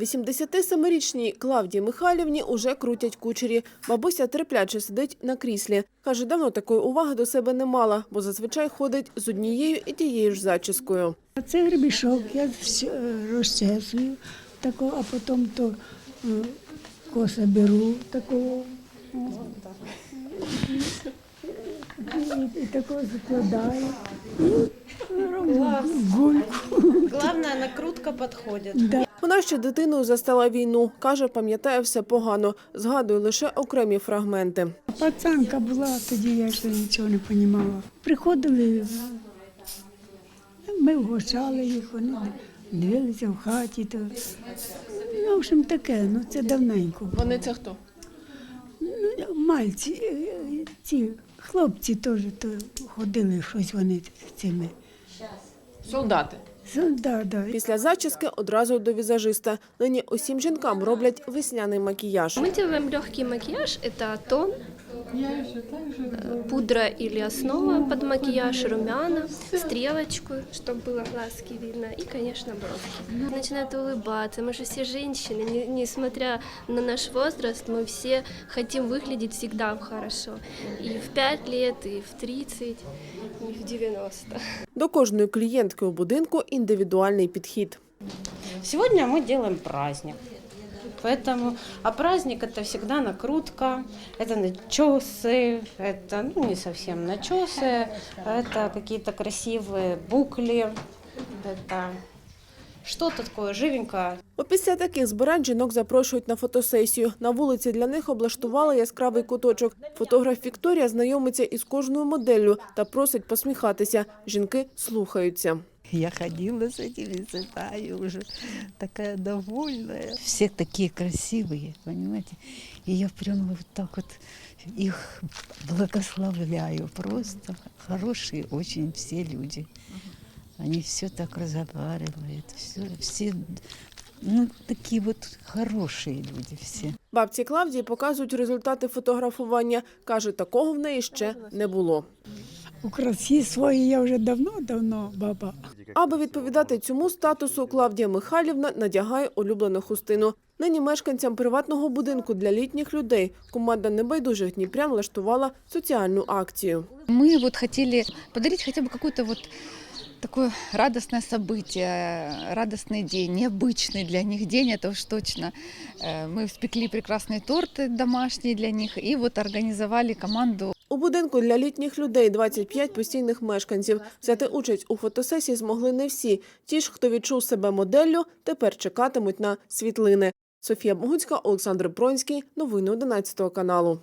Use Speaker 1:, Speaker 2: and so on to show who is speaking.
Speaker 1: 87-річній Клавдії Михайлівні уже крутять кучері. Бабуся терпляче сидить на кріслі. Каже, давно такої уваги до себе не мала, бо зазвичай ходить з однією і тією ж зачіскою.
Speaker 2: Це гребішок, я е, розчесую такого, а потім то е, коса беру такого. І, такого закладаю. І роблю.
Speaker 3: Главное, накрутка подходит.
Speaker 2: Да.
Speaker 1: Вона ще дитиною застала війну. Каже, пам'ятає все погано. Згадує лише окремі фрагменти.
Speaker 2: Пацанка була, тоді я ще нічого не розуміла. Приходили, ми вгощали їх, вони дивилися в хаті. То, ну, в общем, таке, ну це давненько. було.
Speaker 1: Вони це хто?
Speaker 2: Ну, мальці, е, ці хлопці теж то ходили щось вони з цими.
Speaker 1: Солдати.
Speaker 2: З- Да, да.
Speaker 1: Після зачіски одразу до візажиста. Нині усім жінкам роблять весняний макіяж.
Speaker 4: Мы делаем легкий макияж. Это тон, э, пудра или основа под макияж, румяна, стрелочку, чтобы было глазки видно, и, конечно, бровки. Начинают улыбаться. Мы же все женщины, не- несмотря на наш возраст, мы все хотим выглядеть всегда хорошо. И в 5 лет, и в 30, и в 90.
Speaker 1: До кожної клієнтки у будинку індивідуальний підхід.
Speaker 3: Сегодня мы делаем праздник. Поэтому, а праздник это всегда накрутка, это начесы, это ну, не совсем начесы, это какие-то красивые букли, это что-то такое живенькое.
Speaker 1: Опісля таких збирань жінок запрошують на фотосесію. На вулиці для них облаштували яскравий куточок. Фотограф Вікторія знайомиться із кожною моделлю та просить посміхатися. Жінки слухаються.
Speaker 5: Я ходила с этими цветами уже, такая довольная. Все такие красивые, понимаете? И я прям вот так вот их благословляю. Просто хорошие очень все люди. Они все так разговаривают, все, все ну, такие вот хорошие люди все.
Speaker 1: Бабці Клавдії показують результати фотографування. Каже, такого в неї ще не було.
Speaker 2: У красі своїй я вже давно-давно баба.
Speaker 1: Аби відповідати цьому статусу, Клавдія Михайлівна надягає улюблену хустину. Нині мешканцям приватного будинку для літніх людей команда небайдужих дніпрян влаштувала соціальну акцію.
Speaker 6: Мы вот хотели подарить хотя бы какое-то вот такое радостное событие, радостный день, необычный для них день, это уж точно. Э, Мы испекли прекрасные торты домашние для них и вот организовали команду
Speaker 1: У будинку для літніх людей 25 постійних мешканців. Взяти участь у фотосесії змогли не всі. Ті ж, хто відчув себе моделлю, тепер чекатимуть на світлини. Софія Богуцька, Олександр Бронський. Новини 11 каналу.